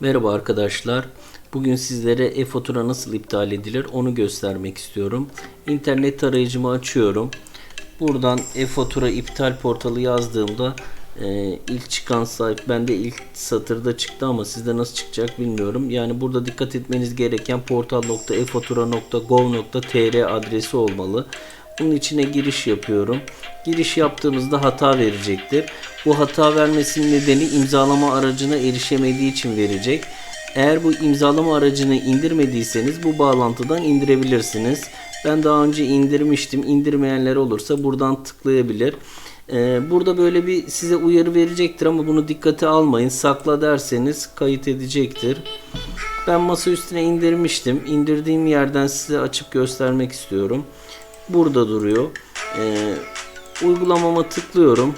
Merhaba arkadaşlar. Bugün sizlere e-fatura nasıl iptal edilir onu göstermek istiyorum. İnternet arayıcımı açıyorum. Buradan e-fatura iptal portalı yazdığımda e, ilk çıkan sayfa bende ilk satırda çıktı ama sizde nasıl çıkacak bilmiyorum. Yani burada dikkat etmeniz gereken portal.efatura.gov.tr adresi olmalı. Bunun içine giriş yapıyorum. Giriş yaptığımızda hata verecektir. Bu hata vermesinin nedeni imzalama aracına erişemediği için verecek. Eğer bu imzalama aracını indirmediyseniz bu bağlantıdan indirebilirsiniz. Ben daha önce indirmiştim. İndirmeyenler olursa buradan tıklayabilir. Ee, burada böyle bir size uyarı verecektir ama bunu dikkate almayın. Sakla derseniz kayıt edecektir. Ben masa üstüne indirmiştim. İndirdiğim yerden size açıp göstermek istiyorum. Burada duruyor. Ee, uygulamama tıklıyorum.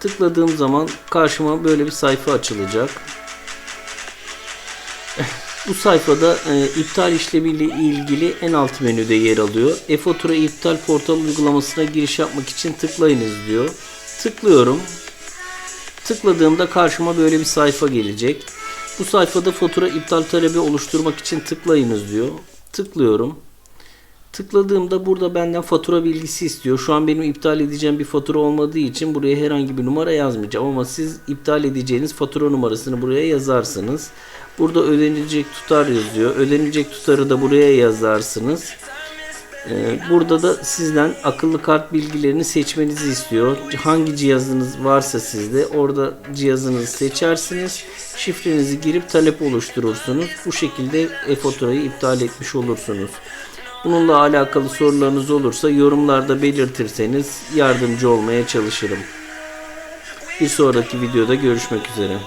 Tıkladığım zaman karşıma böyle bir sayfa açılacak. Bu sayfada e, iptal işlemiyle ilgili en alt menüde yer alıyor. E-fatura iptal portal uygulamasına giriş yapmak için tıklayınız diyor. Tıklıyorum. Tıkladığımda karşıma böyle bir sayfa gelecek. Bu sayfada fatura iptal talebi oluşturmak için tıklayınız diyor. Tıklıyorum. Tıkladığımda burada benden fatura bilgisi istiyor. Şu an benim iptal edeceğim bir fatura olmadığı için buraya herhangi bir numara yazmayacağım. Ama siz iptal edeceğiniz fatura numarasını buraya yazarsınız. Burada ödenilecek tutar yazıyor. Ödenilecek tutarı da buraya yazarsınız. Ee, Burada da sizden akıllı kart bilgilerini seçmenizi istiyor. Hangi cihazınız varsa sizde orada cihazınızı seçersiniz. Şifrenizi girip talep oluşturursunuz. Bu şekilde e-faturayı iptal etmiş olursunuz. Bununla alakalı sorularınız olursa yorumlarda belirtirseniz yardımcı olmaya çalışırım. Bir sonraki videoda görüşmek üzere.